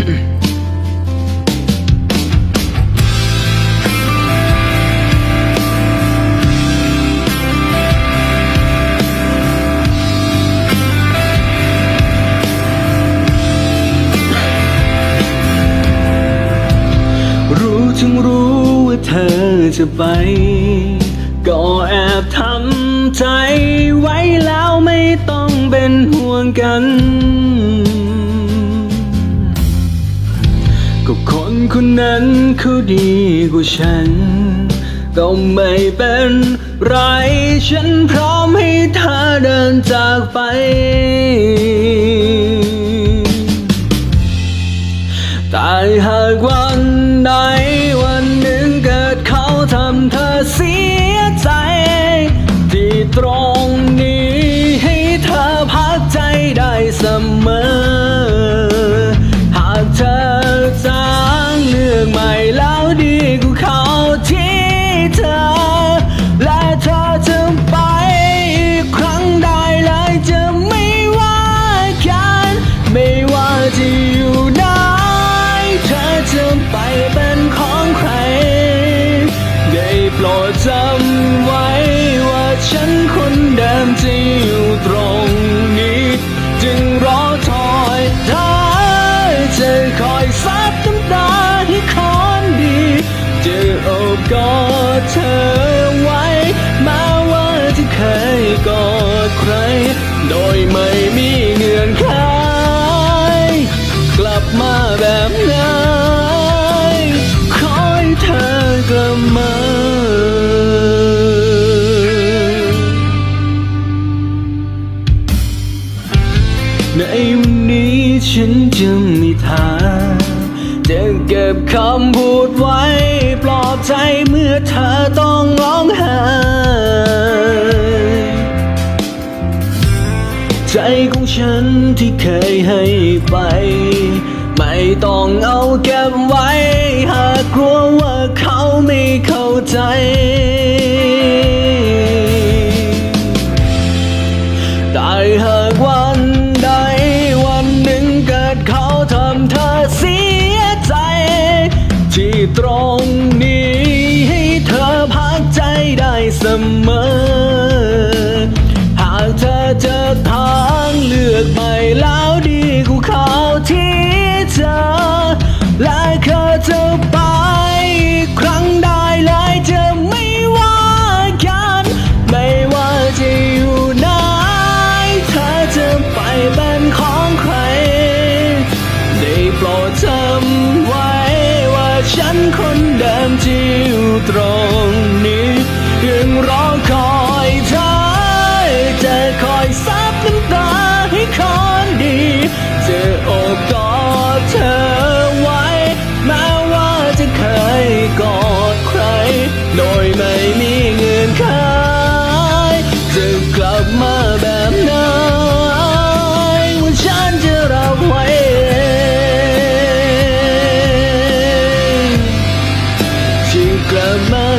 รู้จึงรู้ว่าเธอจะไป ก็แอบทำใจไว้แล้วไม่ต้องเป็นห่วงกัน คนนั้นเขาดีกว่าฉัน ก็ไม่เป็นไร ฉันพร้อมให้เธอเดินจากไป โปรดจำไว้ว่าฉันคนเดิมที่อยู่ตรงนี้ จึงรอทอยได้จะคอยซับน้ำตาที่คอนดี จะอบกอดเธอ ในวันนี้ฉันจะไม่ทาจะเก็บคำพูดไว้ ปลอบใจเมื่อเธอต้องร้องไห้ใจของฉันที่เคยให้ไป ไม่ต้องเอาเก็บไว้ หากกลัวว่าเขาไม่เข้าใจ จำไว้ว่าฉันคนเดิมที่อยู่ตรงนี้ยังรอคอยเธอจะค my